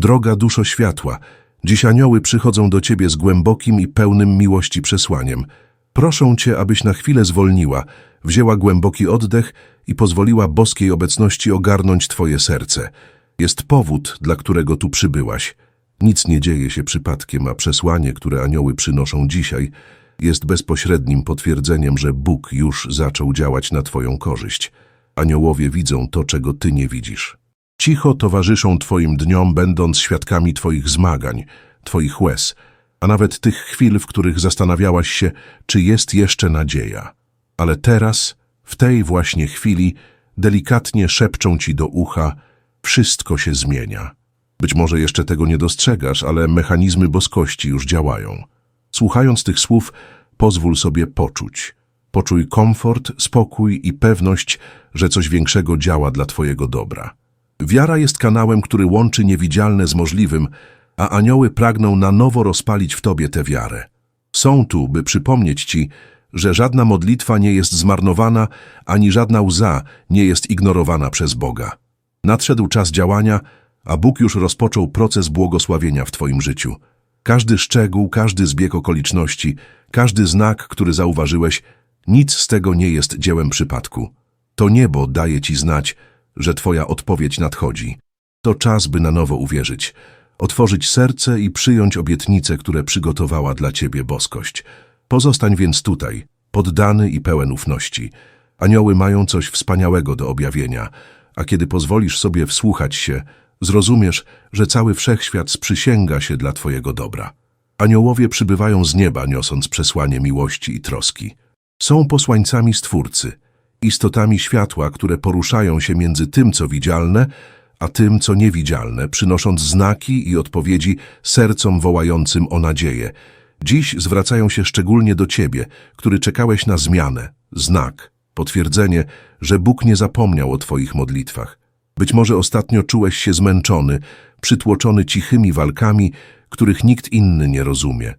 Droga duszo światła, dziś anioły przychodzą do Ciebie z głębokim i pełnym miłości przesłaniem. Proszą Cię, abyś na chwilę zwolniła, wzięła głęboki oddech i pozwoliła boskiej obecności ogarnąć Twoje serce. Jest powód, dla którego tu przybyłaś. Nic nie dzieje się przypadkiem, a przesłanie, które anioły przynoszą dzisiaj, jest bezpośrednim potwierdzeniem, że Bóg już zaczął działać na Twoją korzyść. Aniołowie widzą to, czego Ty nie widzisz. Cicho towarzyszą Twoim dniom, będąc świadkami Twoich zmagań, Twoich łez, a nawet tych chwil, w których zastanawiałaś się, czy jest jeszcze nadzieja. Ale teraz, w tej właśnie chwili, delikatnie szepczą Ci do ucha, wszystko się zmienia. Być może jeszcze tego nie dostrzegasz, ale mechanizmy boskości już działają. Słuchając tych słów, pozwól sobie poczuć. Poczuj komfort, spokój i pewność, że coś większego działa dla Twojego dobra. Wiara jest kanałem, który łączy niewidzialne z możliwym, a anioły pragną na nowo rozpalić w Tobie tę wiarę. Są tu, by przypomnieć Ci, że żadna modlitwa nie jest zmarnowana, ani żadna łza nie jest ignorowana przez Boga. Nadszedł czas działania, a Bóg już rozpoczął proces błogosławienia w Twoim życiu. Każdy szczegół, każdy zbieg okoliczności, każdy znak, który zauważyłeś, nic z tego nie jest dziełem przypadku. To niebo daje Ci znać, że Twoja odpowiedź nadchodzi. To czas, by na nowo uwierzyć, otworzyć serce i przyjąć obietnice, które przygotowała dla Ciebie boskość. Pozostań więc tutaj, poddany i pełen ufności. Anioły mają coś wspaniałego do objawienia, a kiedy pozwolisz sobie wsłuchać się, zrozumiesz, że cały wszechświat sprzysięga się dla Twojego dobra. Aniołowie przybywają z nieba, niosąc przesłanie miłości i troski. Są posłańcami Stwórcy, istotami światła, które poruszają się między tym, co widzialne, a tym, co niewidzialne, przynosząc znaki i odpowiedzi sercom wołającym o nadzieję. Dziś zwracają się szczególnie do Ciebie, który czekałeś na zmianę, znak, potwierdzenie, że Bóg nie zapomniał o Twoich modlitwach. Być może ostatnio czułeś się zmęczony, przytłoczony cichymi walkami, których nikt inny nie rozumie.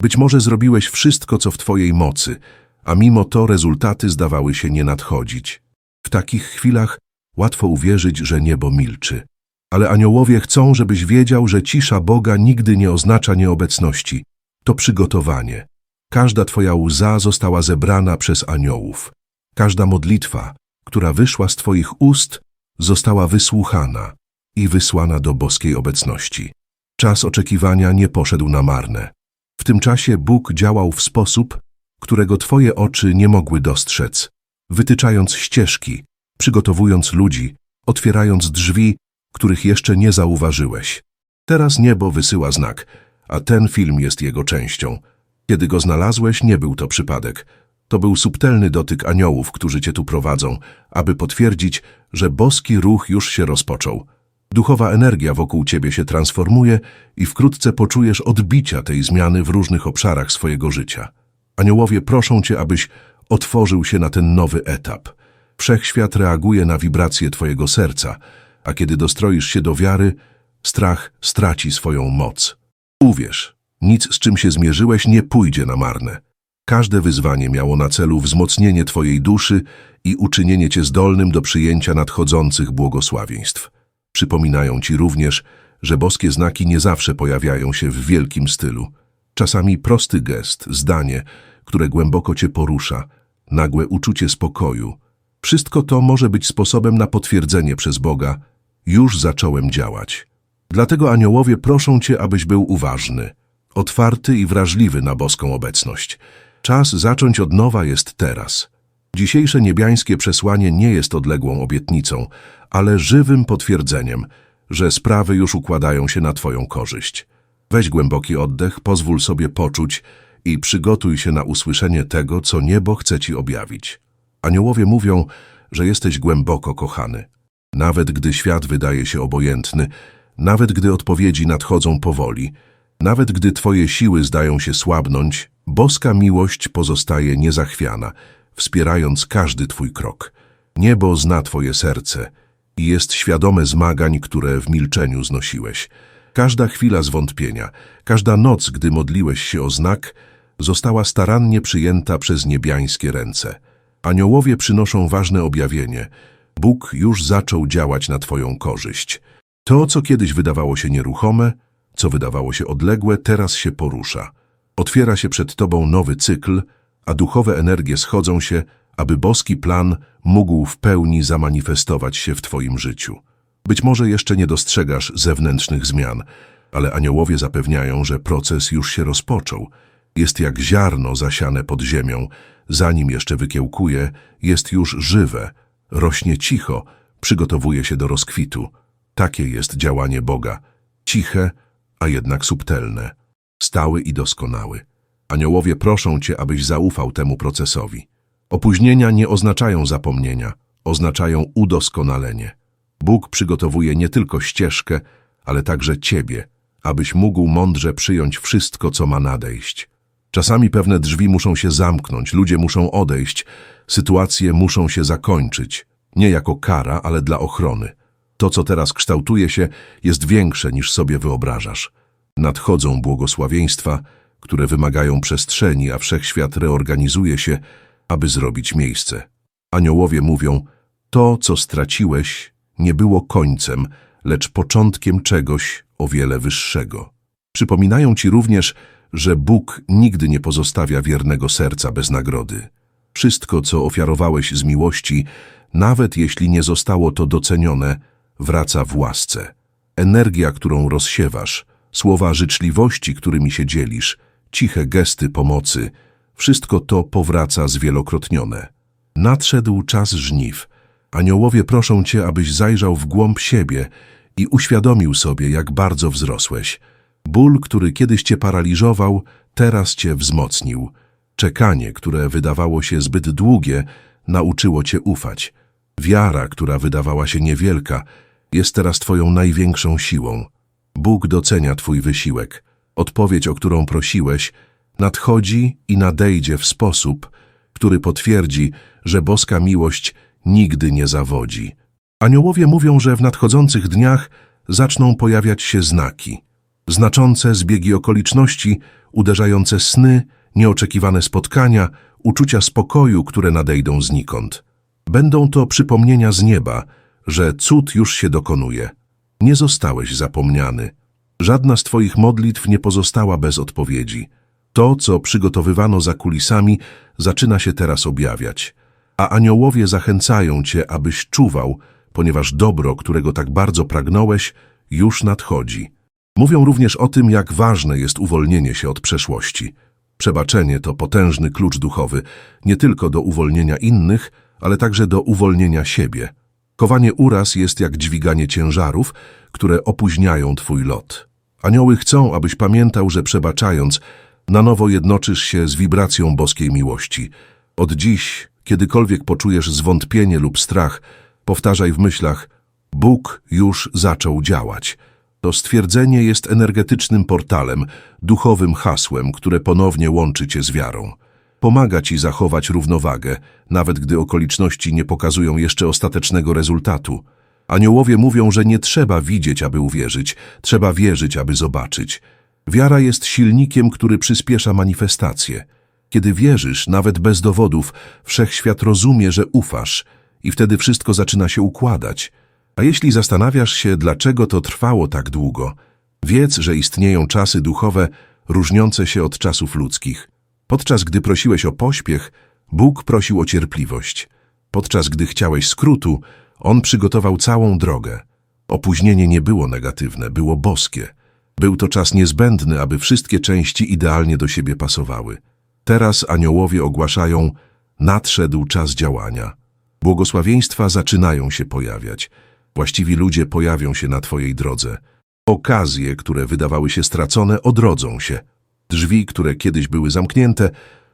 Być może zrobiłeś wszystko, co w Twojej mocy, a mimo to rezultaty zdawały się nie nadchodzić. W takich chwilach łatwo uwierzyć, że niebo milczy. Ale aniołowie chcą, żebyś wiedział, że cisza Boga nigdy nie oznacza nieobecności. To przygotowanie. Każda Twoja łza została zebrana przez aniołów. Każda modlitwa, która wyszła z Twoich ust, została wysłuchana i wysłana do boskiej obecności. Czas oczekiwania nie poszedł na marne. W tym czasie Bóg działał w sposób, którego Twoje oczy nie mogły dostrzec, wytyczając ścieżki, przygotowując ludzi, otwierając drzwi, których jeszcze nie zauważyłeś. Teraz niebo wysyła znak, a ten film jest jego częścią. Kiedy go znalazłeś, nie był to przypadek. To był subtelny dotyk aniołów, którzy cię tu prowadzą, aby potwierdzić, że boski ruch już się rozpoczął. Duchowa energia wokół ciebie się transformuje i wkrótce poczujesz odbicia tej zmiany w różnych obszarach swojego życia. Aniołowie proszą cię, abyś otworzył się na ten nowy etap. Wszechświat reaguje na wibracje twojego serca, a kiedy dostroisz się do wiary, strach straci swoją moc. Uwierz, nic z czym się zmierzyłeś nie pójdzie na marne. Każde wyzwanie miało na celu wzmocnienie twojej duszy i uczynienie cię zdolnym do przyjęcia nadchodzących błogosławieństw. Przypominają ci również, że boskie znaki nie zawsze pojawiają się w wielkim stylu. Czasami prosty gest, zdanie, które głęboko cię porusza, nagłe uczucie spokoju. Wszystko to może być sposobem na potwierdzenie przez Boga. Już zacząłem działać. Dlatego aniołowie proszą cię, abyś był uważny, otwarty i wrażliwy na boską obecność. Czas zacząć od nowa jest teraz. Dzisiejsze niebiańskie przesłanie nie jest odległą obietnicą, ale żywym potwierdzeniem, że sprawy już układają się na Twoją korzyść. Weź głęboki oddech, pozwól sobie poczuć i przygotuj się na usłyszenie tego, co niebo chce Ci objawić. Aniołowie mówią, że jesteś głęboko kochany. Nawet gdy świat wydaje się obojętny, nawet gdy odpowiedzi nadchodzą powoli, nawet gdy Twoje siły zdają się słabnąć, boska miłość pozostaje niezachwiana, wspierając każdy Twój krok. Niebo zna Twoje serce i jest świadome zmagań, które w milczeniu znosiłeś. Każda chwila zwątpienia, każda noc, gdy modliłeś się o znak, została starannie przyjęta przez niebiańskie ręce. Aniołowie przynoszą ważne objawienie. Bóg już zaczął działać na Twoją korzyść. To, co kiedyś wydawało się nieruchome, co wydawało się odległe, teraz się porusza. Otwiera się przed tobą nowy cykl, a duchowe energie schodzą się, aby boski plan mógł w pełni zamanifestować się w twoim życiu. Być może jeszcze nie dostrzegasz zewnętrznych zmian, ale aniołowie zapewniają, że proces już się rozpoczął. Jest jak ziarno zasiane pod ziemią, zanim jeszcze wykiełkuje, jest już żywe, rośnie cicho, przygotowuje się do rozkwitu. Takie jest działanie Boga. Ciche, a jednak subtelne. Stały i doskonały. Aniołowie proszą Cię, abyś zaufał temu procesowi. Opóźnienia nie oznaczają zapomnienia, oznaczają udoskonalenie. Bóg przygotowuje nie tylko ścieżkę, ale także Ciebie, abyś mógł mądrze przyjąć wszystko, co ma nadejść. Czasami pewne drzwi muszą się zamknąć, ludzie muszą odejść, sytuacje muszą się zakończyć. Nie jako kara, ale dla ochrony. To, co teraz kształtuje się, jest większe niż sobie wyobrażasz. Nadchodzą błogosławieństwa, które wymagają przestrzeni, a wszechświat reorganizuje się, aby zrobić miejsce. Aniołowie mówią, to, co straciłeś, nie było końcem, lecz początkiem czegoś o wiele wyższego. Przypominają ci również, że Bóg nigdy nie pozostawia wiernego serca bez nagrody. Wszystko, co ofiarowałeś z miłości, nawet jeśli nie zostało to docenione, wraca w łasce. Energia, którą rozsiewasz, słowa życzliwości, którymi się dzielisz, ciche gesty pomocy, wszystko to powraca zwielokrotnione. Nadszedł czas żniw. Aniołowie proszą cię, abyś zajrzał w głąb siebie i uświadomił sobie, jak bardzo wzrosłeś. Ból, który kiedyś cię paraliżował, teraz cię wzmocnił. Czekanie, które wydawało się zbyt długie, nauczyło cię ufać. Wiara, która wydawała się niewielka, jest teraz twoją największą siłą. Bóg docenia twój wysiłek. Odpowiedź, o którą prosiłeś, nadchodzi i nadejdzie w sposób, który potwierdzi, że boska miłość nigdy nie zawodzi. Aniołowie mówią, że w nadchodzących dniach zaczną pojawiać się znaki. Znaczące zbiegi okoliczności, uderzające sny, nieoczekiwane spotkania, uczucia spokoju, które nadejdą znikąd. Będą to przypomnienia z nieba, że cud już się dokonuje. Nie zostałeś zapomniany. Żadna z Twoich modlitw nie pozostała bez odpowiedzi. To, co przygotowywano za kulisami, zaczyna się teraz objawiać. A aniołowie zachęcają Cię, abyś czuwał, ponieważ dobro, którego tak bardzo pragnąłeś, już nadchodzi. Mówią również o tym, jak ważne jest uwolnienie się od przeszłości. Przebaczenie to potężny klucz duchowy, nie tylko do uwolnienia innych, ale także do uwolnienia siebie. Kowanie uraz jest jak dźwiganie ciężarów, które opóźniają Twój lot. Anioły chcą, abyś pamiętał, że przebaczając, na nowo jednoczysz się z wibracją boskiej miłości. Od dziś, kiedykolwiek poczujesz zwątpienie lub strach, powtarzaj w myślach Bóg już zaczął działać. To stwierdzenie jest energetycznym portalem, duchowym hasłem, które ponownie łączy cię z wiarą. Pomaga ci zachować równowagę, nawet gdy okoliczności nie pokazują jeszcze ostatecznego rezultatu. Aniołowie mówią, że nie trzeba widzieć, aby uwierzyć, trzeba wierzyć, aby zobaczyć. Wiara jest silnikiem, który przyspiesza manifestację. Kiedy wierzysz, nawet bez dowodów, wszechświat rozumie, że ufasz i wtedy wszystko zaczyna się układać. A jeśli zastanawiasz się, dlaczego to trwało tak długo, wiedz, że istnieją czasy duchowe różniące się od czasów ludzkich. Podczas gdy prosiłeś o pośpiech, Bóg prosił o cierpliwość. Podczas gdy chciałeś skrótu, On przygotował całą drogę. Opóźnienie nie było negatywne, było boskie. Był to czas niezbędny, aby wszystkie części idealnie do siebie pasowały. Teraz aniołowie ogłaszają, nadszedł czas działania. Błogosławieństwa zaczynają się pojawiać. Właściwi ludzie pojawią się na Twojej drodze. Okazje, które wydawały się stracone, odrodzą się. Drzwi, które kiedyś były zamknięte,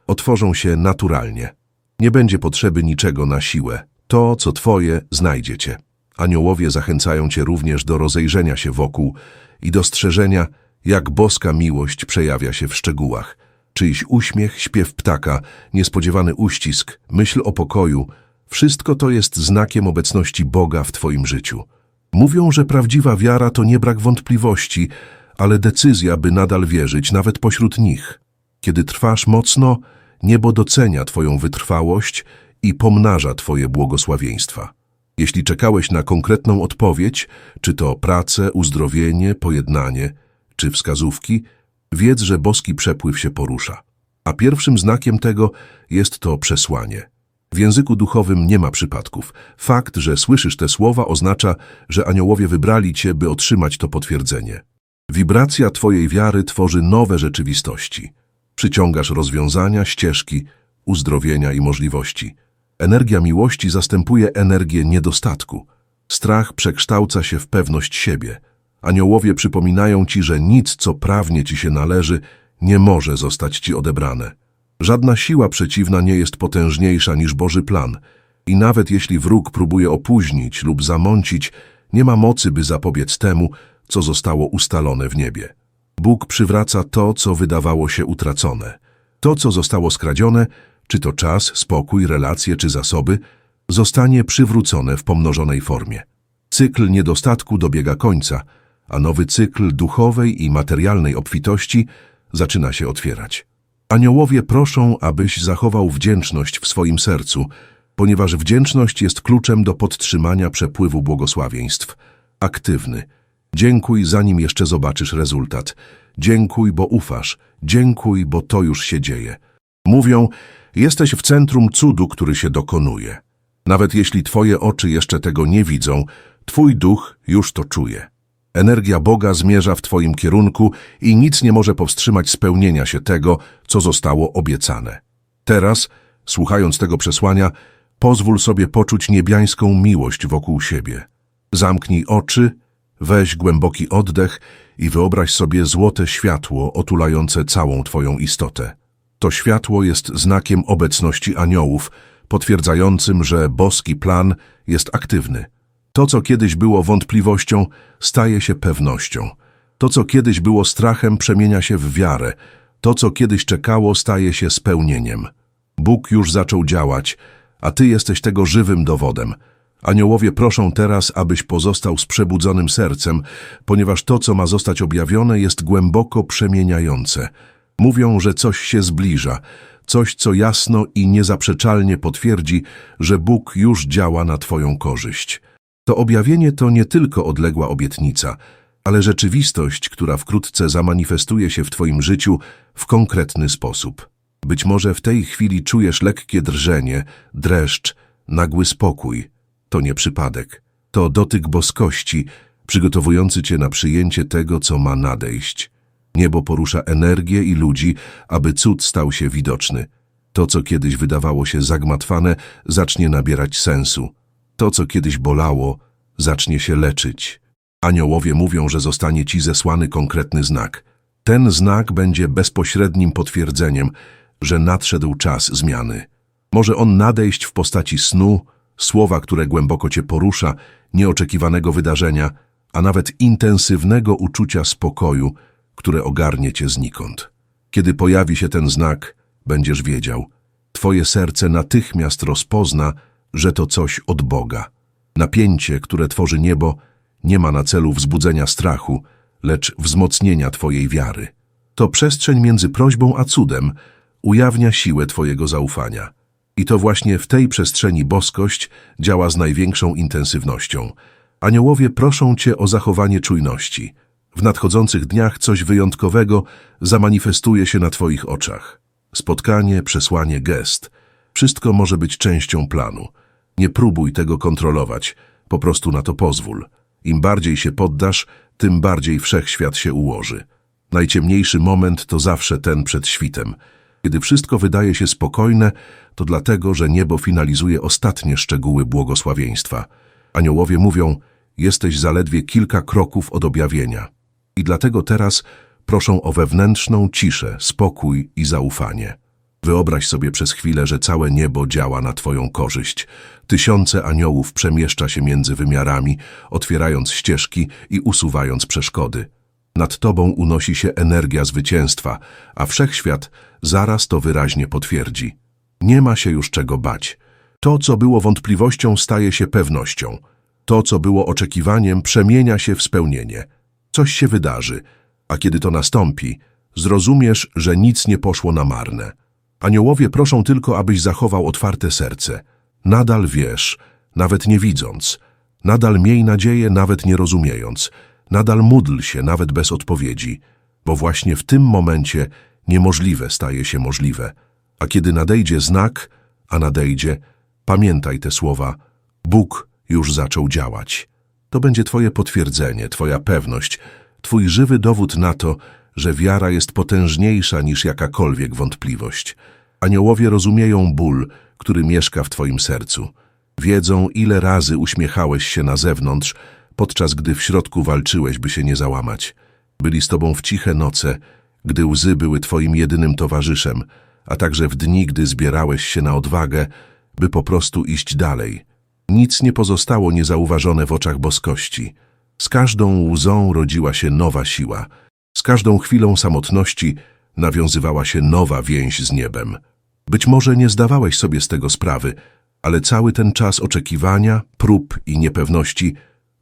otworzą się naturalnie. Nie będzie potrzeby niczego na siłę. To, co Twoje, znajdziecie. Aniołowie zachęcają Cię również do rozejrzenia się wokół i dostrzeżenia, jak boska miłość przejawia się w szczegółach. Czyjś uśmiech, śpiew ptaka, niespodziewany uścisk, myśl o pokoju, wszystko to jest znakiem obecności Boga w Twoim życiu. Mówią, że prawdziwa wiara to nie brak wątpliwości, ale decyzja, by nadal wierzyć, nawet pośród nich. Kiedy trwasz mocno, niebo docenia Twoją wytrwałość i pomnaża Twoje błogosławieństwa. Jeśli czekałeś na konkretną odpowiedź, czy to pracę, uzdrowienie, pojednanie, czy wskazówki, wiedz, że boski przepływ się porusza. A pierwszym znakiem tego jest to przesłanie. W języku duchowym nie ma przypadków. Fakt, że słyszysz te słowa oznacza, że aniołowie wybrali cię, by otrzymać to potwierdzenie. Wibracja twojej wiary tworzy nowe rzeczywistości. Przyciągasz rozwiązania, ścieżki, uzdrowienia i możliwości. Energia miłości zastępuje energię niedostatku. Strach przekształca się w pewność siebie. Aniołowie przypominają ci, że nic, co prawnie ci się należy, nie może zostać ci odebrane. Żadna siła przeciwna nie jest potężniejsza niż Boży plan i nawet jeśli wróg próbuje opóźnić lub zamącić, nie ma mocy, by zapobiec temu, co zostało ustalone w niebie. Bóg przywraca to, co wydawało się utracone. To, co zostało skradzione, czy to czas, spokój, relacje czy zasoby, zostanie przywrócone w pomnożonej formie. Cykl niedostatku dobiega końca, a nowy cykl duchowej i materialnej obfitości zaczyna się otwierać. Aniołowie proszą, abyś zachował wdzięczność w swoim sercu, ponieważ wdzięczność jest kluczem do podtrzymania przepływu błogosławieństw. Aktywny. Dziękuj, zanim jeszcze zobaczysz rezultat. Dziękuj, bo ufasz. Dziękuj, bo to już się dzieje. Mówią, jesteś w centrum cudu, który się dokonuje. Nawet jeśli twoje oczy jeszcze tego nie widzą, twój duch już to czuje. Energia Boga zmierza w Twoim kierunku i nic nie może powstrzymać spełnienia się tego, co zostało obiecane. Teraz, słuchając tego przesłania, pozwól sobie poczuć niebiańską miłość wokół siebie. Zamknij oczy, weź głęboki oddech i wyobraź sobie złote światło otulające całą Twoją istotę. To światło jest znakiem obecności aniołów, potwierdzającym, że boski plan jest aktywny. To, co kiedyś było wątpliwością, staje się pewnością. To, co kiedyś było strachem, przemienia się w wiarę. To, co kiedyś czekało, staje się spełnieniem. Bóg już zaczął działać, a Ty jesteś tego żywym dowodem. Aniołowie proszą teraz, abyś pozostał z przebudzonym sercem, ponieważ to, co ma zostać objawione, jest głęboko przemieniające. Mówią, że coś się zbliża, coś, co jasno i niezaprzeczalnie potwierdzi, że Bóg już działa na Twoją korzyść. To objawienie to nie tylko odległa obietnica, ale rzeczywistość, która wkrótce zamanifestuje się w Twoim życiu w konkretny sposób. Być może w tej chwili czujesz lekkie drżenie, dreszcz, nagły spokój. To nie przypadek. To dotyk boskości, przygotowujący Cię na przyjęcie tego, co ma nadejść. Niebo porusza energię i ludzi, aby cud stał się widoczny. To, co kiedyś wydawało się zagmatwane, zacznie nabierać sensu. To, co kiedyś bolało, zacznie się leczyć. Aniołowie mówią, że zostanie ci zesłany konkretny znak. Ten znak będzie bezpośrednim potwierdzeniem, że nadszedł czas zmiany. Może on nadejść w postaci snu, słowa, które głęboko cię porusza, nieoczekiwanego wydarzenia, a nawet intensywnego uczucia spokoju, które ogarnie cię znikąd. Kiedy pojawi się ten znak, będziesz wiedział. Twoje serce natychmiast rozpozna, że to coś od Boga. Napięcie, które tworzy niebo, nie ma na celu wzbudzenia strachu, lecz wzmocnienia Twojej wiary. To przestrzeń między prośbą a cudem ujawnia siłę Twojego zaufania. I to właśnie w tej przestrzeni boskość działa z największą intensywnością. Aniołowie proszą Cię o zachowanie czujności. W nadchodzących dniach coś wyjątkowego zamanifestuje się na Twoich oczach. Spotkanie, przesłanie, gest. Wszystko może być częścią planu. Nie próbuj tego kontrolować, po prostu na to pozwól. Im bardziej się poddasz, tym bardziej wszechświat się ułoży. Najciemniejszy moment to zawsze ten przed świtem. Kiedy wszystko wydaje się spokojne, to dlatego, że niebo finalizuje ostatnie szczegóły błogosławieństwa. Aniołowie mówią, jesteś zaledwie kilka kroków od objawienia. I dlatego teraz proszą o wewnętrzną ciszę, spokój i zaufanie. Wyobraź sobie przez chwilę, że całe niebo działa na Twoją korzyść. Tysiące aniołów przemieszcza się między wymiarami, otwierając ścieżki i usuwając przeszkody. Nad Tobą unosi się energia zwycięstwa, a wszechświat zaraz to wyraźnie potwierdzi. Nie ma się już czego bać. To, co było wątpliwością, staje się pewnością. To, co było oczekiwaniem, przemienia się w spełnienie. Coś się wydarzy, a kiedy to nastąpi, zrozumiesz, że nic nie poszło na marne. Aniołowie proszą tylko, abyś zachował otwarte serce. Nadal wiesz, nawet nie widząc. Nadal miej nadzieję, nawet nie rozumiejąc. Nadal módl się, nawet bez odpowiedzi, bo właśnie w tym momencie niemożliwe staje się możliwe. A kiedy nadejdzie znak, a nadejdzie, pamiętaj te słowa: Bóg już zaczął działać. To będzie Twoje potwierdzenie, Twoja pewność, Twój żywy dowód na to, że wiara jest potężniejsza niż jakakolwiek wątpliwość. Aniołowie rozumieją ból, który mieszka w Twoim sercu. Wiedzą, ile razy uśmiechałeś się na zewnątrz, podczas gdy w środku walczyłeś, by się nie załamać. Byli z Tobą w ciche noce, gdy łzy były Twoim jedynym towarzyszem, a także w dni, gdy zbierałeś się na odwagę, by po prostu iść dalej. Nic nie pozostało niezauważone w oczach boskości. Z każdą łzą rodziła się nowa siła. Z każdą chwilą samotności nawiązywała się nowa więź z niebem. Być może nie zdawałeś sobie z tego sprawy, ale cały ten czas oczekiwania, prób i niepewności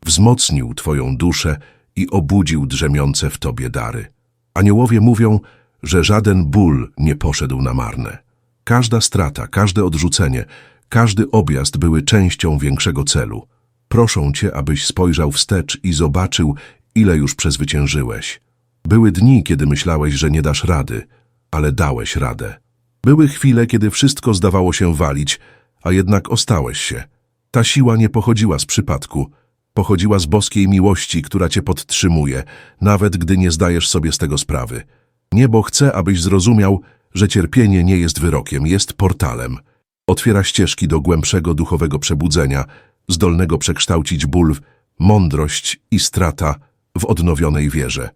wzmocnił Twoją duszę i obudził drzemiące w Tobie dary. Aniołowie mówią, że żaden ból nie poszedł na marne. Każda strata, każde odrzucenie, każdy objazd były częścią większego celu. Proszą Cię, abyś spojrzał wstecz i zobaczył, ile już przezwyciężyłeś. Były dni, kiedy myślałeś, że nie dasz rady, ale dałeś radę. Były chwile, kiedy wszystko zdawało się walić, a jednak ostałeś się. Ta siła nie pochodziła z przypadku, pochodziła z boskiej miłości, która cię podtrzymuje, nawet gdy nie zdajesz sobie z tego sprawy. Niebo chce, abyś zrozumiał, że cierpienie nie jest wyrokiem, jest portalem. Otwiera ścieżki do głębszego duchowego przebudzenia, zdolnego przekształcić ból mądrość i strata w odnowionej wierze.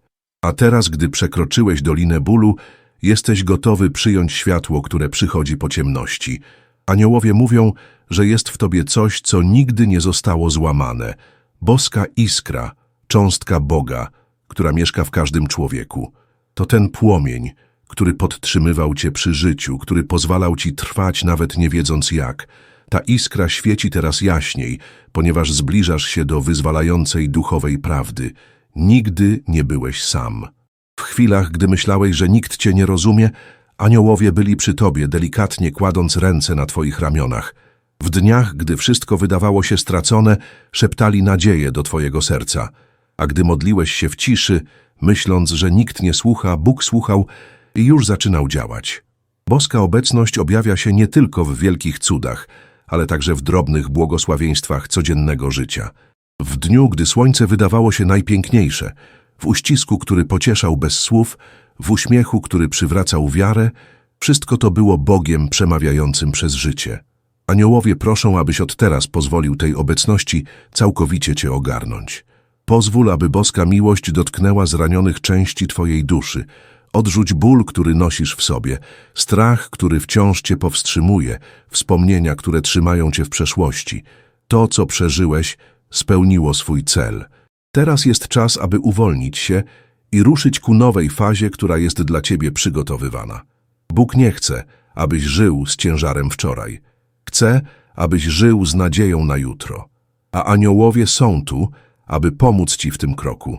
A teraz, gdy przekroczyłeś dolinę bólu, jesteś gotowy przyjąć światło, które przychodzi po ciemności. Aniołowie mówią, że jest w tobie coś, co nigdy nie zostało złamane. Boska iskra, cząstka Boga, która mieszka w każdym człowieku. To ten płomień, który podtrzymywał cię przy życiu, który pozwalał ci trwać nawet nie wiedząc jak. Ta iskra świeci teraz jaśniej, ponieważ zbliżasz się do wyzwalającej duchowej prawdy. Nigdy nie byłeś sam. W chwilach, gdy myślałeś, że nikt cię nie rozumie, aniołowie byli przy tobie, delikatnie kładąc ręce na twoich ramionach. W dniach, gdy wszystko wydawało się stracone, szeptali nadzieję do twojego serca. A gdy modliłeś się w ciszy, myśląc, że nikt nie słucha, Bóg słuchał i już zaczynał działać. Boska obecność objawia się nie tylko w wielkich cudach, ale także w drobnych błogosławieństwach codziennego życia. W dniu, gdy słońce wydawało się najpiękniejsze, w uścisku, który pocieszał bez słów, w uśmiechu, który przywracał wiarę, wszystko to było Bogiem przemawiającym przez życie. Aniołowie proszą, abyś od teraz pozwolił tej obecności całkowicie cię ogarnąć. Pozwól, aby boska miłość dotknęła zranionych części twojej duszy. Odrzuć ból, który nosisz w sobie, strach, który wciąż cię powstrzymuje, wspomnienia, które trzymają cię w przeszłości. To, co przeżyłeś, spełniło swój cel. Teraz jest czas, aby uwolnić się i ruszyć ku nowej fazie, która jest dla ciebie przygotowywana. Bóg nie chce, abyś żył z ciężarem wczoraj. Chce, abyś żył z nadzieją na jutro. A aniołowie są tu, aby pomóc ci w tym kroku.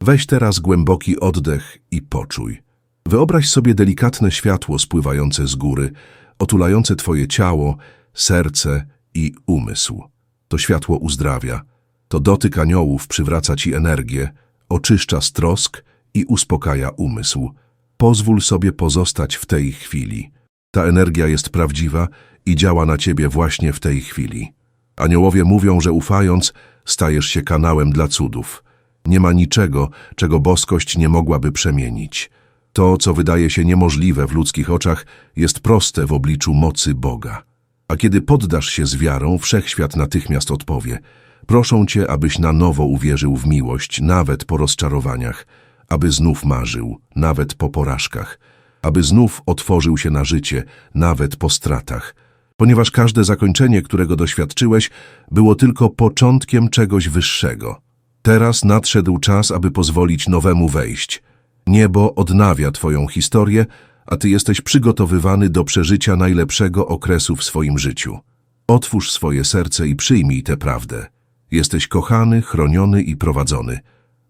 Weź teraz głęboki oddech i poczuj. Wyobraź sobie delikatne światło spływające z góry, otulające twoje ciało, serce i umysł. To światło uzdrawia. To dotyk aniołów przywraca ci energię, oczyszcza z trosk i uspokaja umysł. Pozwól sobie pozostać w tej chwili. Ta energia jest prawdziwa i działa na ciebie właśnie w tej chwili. Aniołowie mówią, że ufając, stajesz się kanałem dla cudów. Nie ma niczego, czego boskość nie mogłaby przemienić. To, co wydaje się niemożliwe w ludzkich oczach, jest proste w obliczu mocy Boga. A kiedy poddasz się z wiarą, wszechświat natychmiast odpowie. Proszą cię, abyś na nowo uwierzył w miłość, nawet po rozczarowaniach, aby znów marzył, nawet po porażkach, aby znów otworzył się na życie, nawet po stratach, ponieważ każde zakończenie, którego doświadczyłeś, było tylko początkiem czegoś wyższego. Teraz nadszedł czas, aby pozwolić nowemu wejść. Niebo odnawia twoją historię, a ty jesteś przygotowywany do przeżycia najlepszego okresu w swoim życiu. Otwórz swoje serce i przyjmij tę prawdę. Jesteś kochany, chroniony i prowadzony.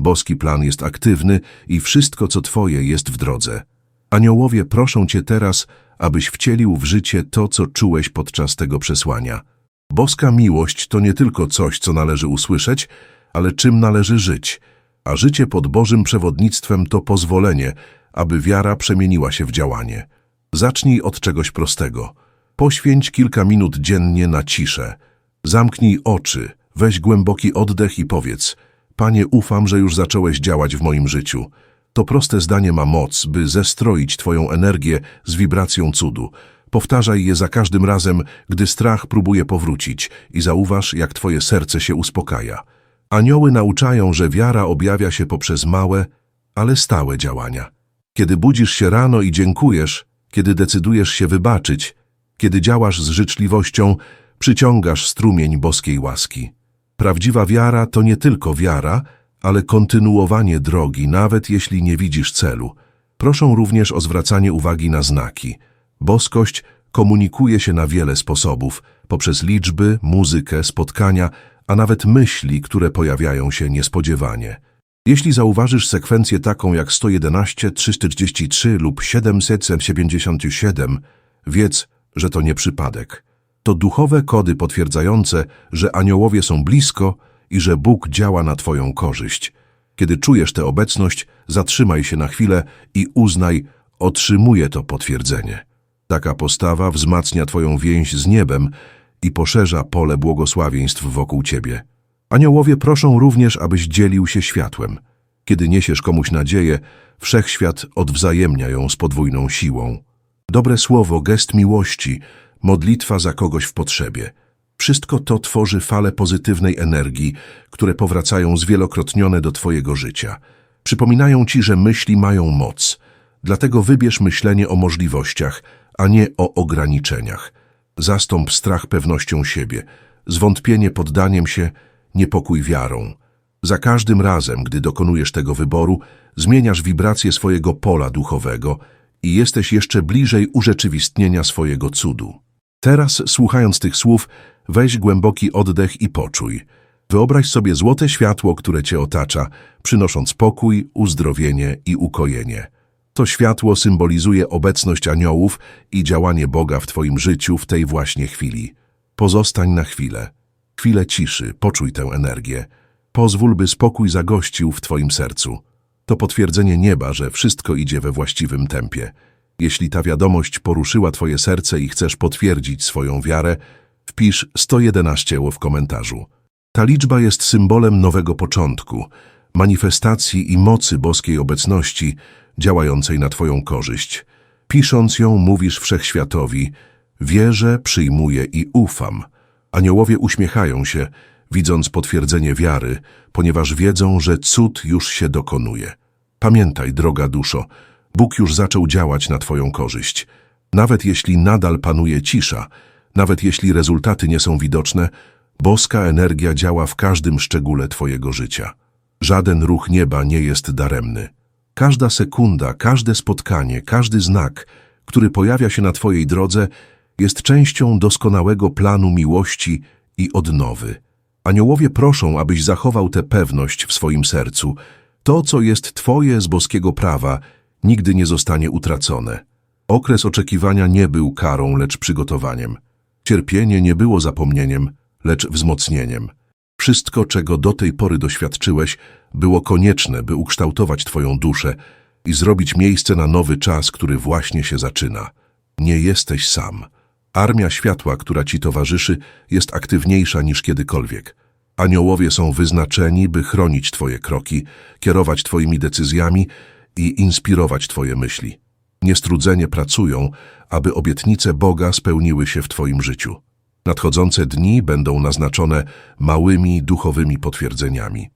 Boski plan jest aktywny i wszystko, co twoje, jest w drodze. Aniołowie proszą cię teraz, abyś wcielił w życie to, co czułeś podczas tego przesłania. Boska miłość to nie tylko coś, co należy usłyszeć, ale czym należy żyć. A życie pod Bożym przewodnictwem to pozwolenie, aby wiara przemieniła się w działanie. Zacznij od czegoś prostego. Poświęć kilka minut dziennie na ciszę. Zamknij oczy, weź głęboki oddech i powiedz: Panie, ufam, że już zacząłeś działać w moim życiu. To proste zdanie ma moc, by zestroić Twoją energię z wibracją cudu. Powtarzaj je za każdym razem, gdy strach próbuje powrócić i zauważ, jak Twoje serce się uspokaja. Anioły nauczają, że wiara objawia się poprzez małe, ale stałe działania. Kiedy budzisz się rano i dziękujesz, kiedy decydujesz się wybaczyć, kiedy działasz z życzliwością, przyciągasz strumień boskiej łaski. Prawdziwa wiara to nie tylko wiara, ale kontynuowanie drogi, nawet jeśli nie widzisz celu. Proszą również o zwracanie uwagi na znaki. Boskość komunikuje się na wiele sposobów, poprzez liczby, muzykę, spotkania, a nawet myśli, które pojawiają się niespodziewanie. Jeśli zauważysz sekwencję taką jak 111, 343 lub 777, wiedz, że to nie przypadek. To duchowe kody potwierdzające, że aniołowie są blisko i że Bóg działa na Twoją korzyść. Kiedy czujesz tę obecność, zatrzymaj się na chwilę i uznaj, otrzymuję to potwierdzenie. Taka postawa wzmacnia Twoją więź z niebem i poszerza pole błogosławieństw wokół Ciebie. Aniołowie proszą również, abyś dzielił się światłem. Kiedy niesiesz komuś nadzieję, wszechświat odwzajemnia ją z podwójną siłą. Dobre słowo, gest miłości, modlitwa za kogoś w potrzebie. Wszystko to tworzy fale pozytywnej energii, które powracają zwielokrotnione do Twojego życia. Przypominają Ci, że myśli mają moc. Dlatego wybierz myślenie o możliwościach, a nie o ograniczeniach. Zastąp strach pewnością siebie, zwątpienie poddaniem się, niepokój wiarą. Za każdym razem, gdy dokonujesz tego wyboru, zmieniasz wibrację swojego pola duchowego i jesteś jeszcze bliżej urzeczywistnienia swojego cudu. Teraz, słuchając tych słów, weź głęboki oddech i poczuj. Wyobraź sobie złote światło, które cię otacza, przynosząc pokój, uzdrowienie i ukojenie. To światło symbolizuje obecność aniołów i działanie Boga w twoim życiu w tej właśnie chwili. Pozostań na chwilę. Chwilę ciszy, poczuj tę energię. Pozwól, by spokój zagościł w twoim sercu. To potwierdzenie nieba, że wszystko idzie we właściwym tempie. Jeśli ta wiadomość poruszyła twoje serce i chcesz potwierdzić swoją wiarę, wpisz 111 w komentarzu. Ta liczba jest symbolem nowego początku, manifestacji i mocy boskiej obecności działającej na twoją korzyść. Pisząc ją mówisz wszechświatowi, wierzę, przyjmuję i ufam. Aniołowie uśmiechają się, widząc potwierdzenie wiary, ponieważ wiedzą, że cud już się dokonuje. Pamiętaj, droga duszo, Bóg już zaczął działać na Twoją korzyść. Nawet jeśli nadal panuje cisza, nawet jeśli rezultaty nie są widoczne, boska energia działa w każdym szczególe Twojego życia. Żaden ruch nieba nie jest daremny. Każda sekunda, każde spotkanie, każdy znak, który pojawia się na Twojej drodze, jest częścią doskonałego planu miłości i odnowy. Aniołowie proszą, abyś zachował tę pewność w swoim sercu. To, co jest Twoje z boskiego prawa, nigdy nie zostanie utracone. Okres oczekiwania nie był karą, lecz przygotowaniem. Cierpienie nie było zapomnieniem, lecz wzmocnieniem. Wszystko, czego do tej pory doświadczyłeś, było konieczne, by ukształtować Twoją duszę i zrobić miejsce na nowy czas, który właśnie się zaczyna. Nie jesteś sam. Armia światła, która Ci towarzyszy, jest aktywniejsza niż kiedykolwiek. Aniołowie są wyznaczeni, by chronić Twoje kroki, kierować Twoimi decyzjami i inspirować Twoje myśli. Niestrudzenie pracują, aby obietnice Boga spełniły się w Twoim życiu. Nadchodzące dni będą naznaczone małymi duchowymi potwierdzeniami.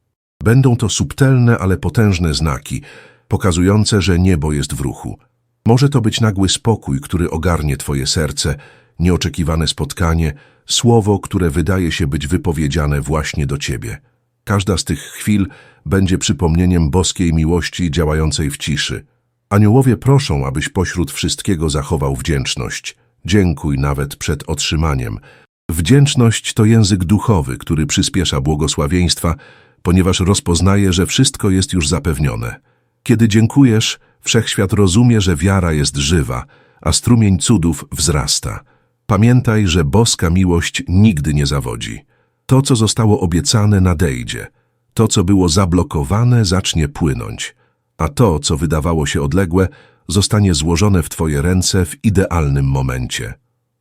Będą to subtelne, ale potężne znaki, pokazujące, że niebo jest w ruchu. Może to być nagły spokój, który ogarnie Twoje serce, nieoczekiwane spotkanie, słowo, które wydaje się być wypowiedziane właśnie do Ciebie. Każda z tych chwil będzie przypomnieniem boskiej miłości działającej w ciszy. Aniołowie proszą, abyś pośród wszystkiego zachował wdzięczność. Dziękuj nawet przed otrzymaniem. Wdzięczność to język duchowy, który przyspiesza błogosławieństwa, ponieważ rozpoznaje, że wszystko jest już zapewnione. Kiedy dziękujesz, wszechświat rozumie, że wiara jest żywa, a strumień cudów wzrasta. Pamiętaj, że boska miłość nigdy nie zawodzi. To, co zostało obiecane, nadejdzie. To, co było zablokowane, zacznie płynąć. A to, co wydawało się odległe, zostanie złożone w Twoje ręce w idealnym momencie.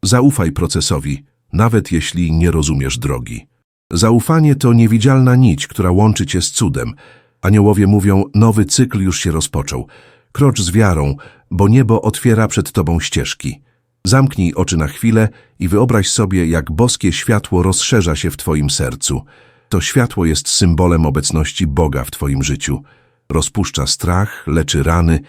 Zaufaj procesowi, nawet jeśli nie rozumiesz drogi. Zaufanie to niewidzialna nić, która łączy Cię z cudem. Aniołowie mówią, nowy cykl już się rozpoczął. Krocz z wiarą, bo niebo otwiera przed Tobą ścieżki. Zamknij oczy na chwilę i wyobraź sobie, jak boskie światło rozszerza się w Twoim sercu. To światło jest symbolem obecności Boga w Twoim życiu. Rozpuszcza strach, leczy rany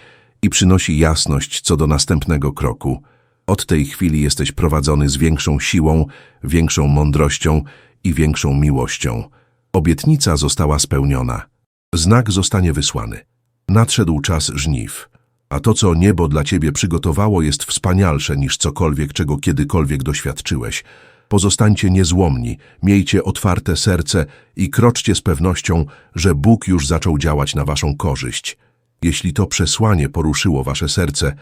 i przynosi jasność co do następnego kroku. Od tej chwili jesteś prowadzony z większą siłą, większą mądrością i większą miłością. Obietnica została spełniona. Znak zostanie wysłany. Nadszedł czas żniw. A to, co niebo dla ciebie przygotowało, jest wspanialsze niż cokolwiek, czego kiedykolwiek doświadczyłeś. Pozostańcie niezłomni, miejcie otwarte serce i kroczcie z pewnością, że Bóg już zaczął działać na waszą korzyść. Jeśli to przesłanie poruszyło wasze serce,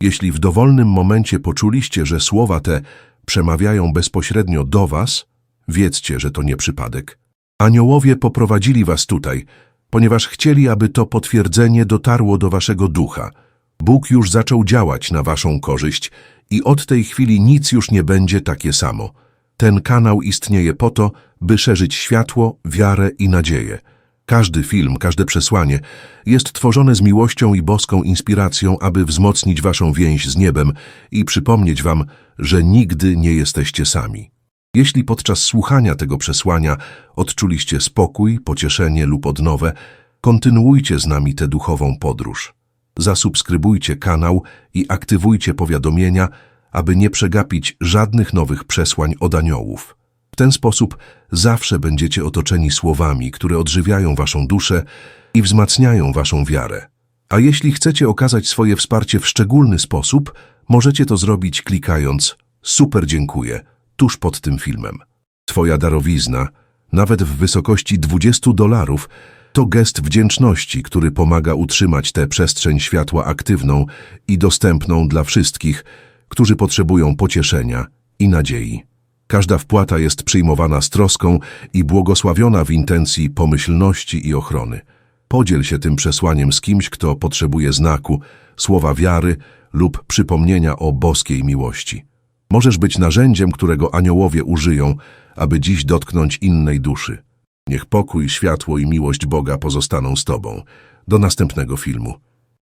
jeśli w dowolnym momencie poczuliście, że słowa te przemawiają bezpośrednio do was, wiedzcie, że to nie przypadek. Aniołowie poprowadzili was tutaj, ponieważ chcieli, aby to potwierdzenie dotarło do waszego ducha. Bóg już zaczął działać na waszą korzyść i od tej chwili nic już nie będzie takie samo. Ten kanał istnieje po to, by szerzyć światło, wiarę i nadzieję. Każdy film, każde przesłanie jest tworzone z miłością i boską inspiracją, aby wzmocnić waszą więź z niebem i przypomnieć wam, że nigdy nie jesteście sami. Jeśli podczas słuchania tego przesłania odczuliście spokój, pocieszenie lub odnowę, kontynuujcie z nami tę duchową podróż. Zasubskrybujcie kanał i aktywujcie powiadomienia, aby nie przegapić żadnych nowych przesłań od aniołów. W ten sposób zawsze będziecie otoczeni słowami, które odżywiają waszą duszę i wzmacniają waszą wiarę. A jeśli chcecie okazać swoje wsparcie w szczególny sposób, możecie to zrobić klikając Super dziękuję tuż pod tym filmem. Twoja darowizna, nawet w wysokości 20 dolarów, to gest wdzięczności, który pomaga utrzymać tę przestrzeń światła aktywną i dostępną dla wszystkich, którzy potrzebują pocieszenia i nadziei. Każda wpłata jest przyjmowana z troską i błogosławiona w intencji pomyślności i ochrony. Podziel się tym przesłaniem z kimś, kto potrzebuje znaku, słowa wiary lub przypomnienia o boskiej miłości. Możesz być narzędziem, którego aniołowie użyją, aby dziś dotknąć innej duszy. Niech pokój, światło i miłość Boga pozostaną z Tobą. Do następnego filmu.